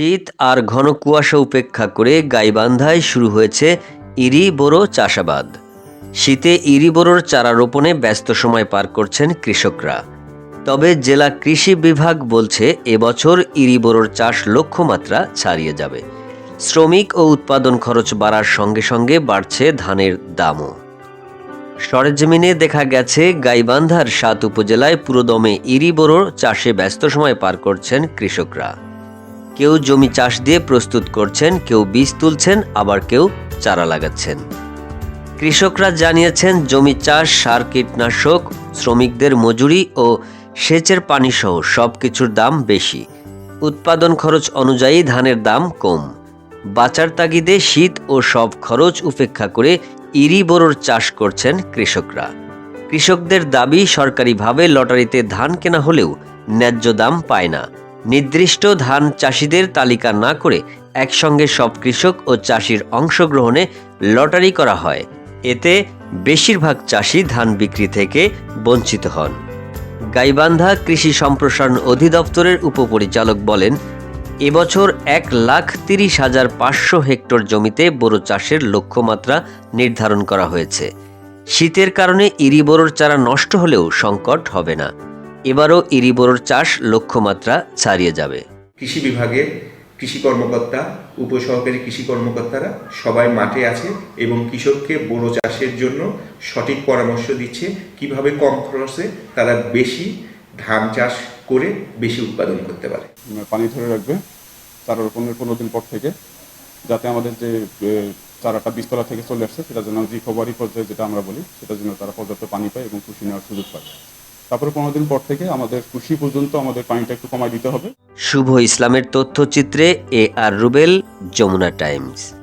শীত আর ঘন কুয়াশা উপেক্ষা করে গাইবান্ধায় শুরু হয়েছে ইরি বোরো চাষাবাদ। শীতে ইরি বোরোর চারা রোপণে ব্যস্ত সময় পার করছেন কৃষকরা। তবে জেলা কৃষি বিভাগ বলছে, এবছর ইরি বোরোর চাষ লক্ষ্যমাত্রা ছাড়িয়ে যাবে। শ্রমিক ও উৎপাদন খরচ বাড়ার সঙ্গে সঙ্গে বাড়ছে ধানের দামও। সরেজমিনে দেখা গেছে, গাইবান্ধার সাত উপজেলায় পুরোদমে ইরি বোরোর চাষে ব্যস্ত সময় পার করছেন কৃষকরা। কেউ জমি চাষ দিয়ে প্রস্তুত করছেন, কেউ বীজ তুলছেন, আবার কেউ চারা লাগাচ্ছেন। কৃষকরা জানিয়েছেন, জমি চাষ, সার কীটনাশক, শ্রমিকদের মজুরি ও সেচের পানিসহ সব কিছুর দাম বেশি। উৎপাদন খরচ অনুযায়ী ধানের দাম কম। বাচার তাগিদে শীত ও সব খরচ উপেক্ষা করে ইরি বোরোর চাষ করছেন কৃষকরা। কৃষকদের দাবি, সরকারিভাবে লটারিতে ধান কেনা হলেও ন্যায্য দাম পায় না। নির্দিষ্ট ধান চাষিদের তালিকা না করে একসঙ্গে সব কৃষক ও চাষির অংশগ্রহণে লটারি করা হয়। এতে বেশিরভাগ চাষি ধান বিক্রি থেকে বঞ্চিত হন। গাইবান্ধা কৃষি সম্প্রসারণ অধিদপ্তরের উপপরিচালক বলেন, এবছর এক লাখ তিরিশ হাজার পাঁচশো হেক্টর জমিতে বোরো চাষের লক্ষ্যমাত্রা নির্ধারণ করা হয়েছে। শীতের কারণে ইরি বোরোর চারা নষ্ট হলেও সংকট হবে না। এবারও ইরি বোরোর চাষ লক্ষ্যমাত্রা ছাড়িয়ে যাবে। কৃষি বিভাগে কৃষি কর্মকর্তা উপসহকারী কৃষি কর্মকর্তারা সবাই মাঠে আছে এবং কৃষককে বোরো চাষের জন্য সঠিক পরামর্শ দিচ্ছে কীভাবে কম খরচে তারা বেশি ধান চাষ করে বেশি উৎপাদন করতে পারে। পানি ধরে রাখবে চারা রোপণের পনেরো দিন পর থেকে যাতে আমাদের যে চারাটা বীজতলা থেকে চলে আসছে সেটা যেন রিকভারি পর্যায়ে যেটা আমরা বলি সেটা যেন তারা পর্যাপ্ত পানি পায় এবং কৃষি নেওয়ার সুযোগ পায়। তারপরে পনেরো দিন পর থেকে আমাদের কৃষি পর্যন্ত আমাদের পানিটা একটু কমায় দিতে হবে। শুভ ইসলামের তথ্যচিত্রে A R Rubel, Jamuna Times.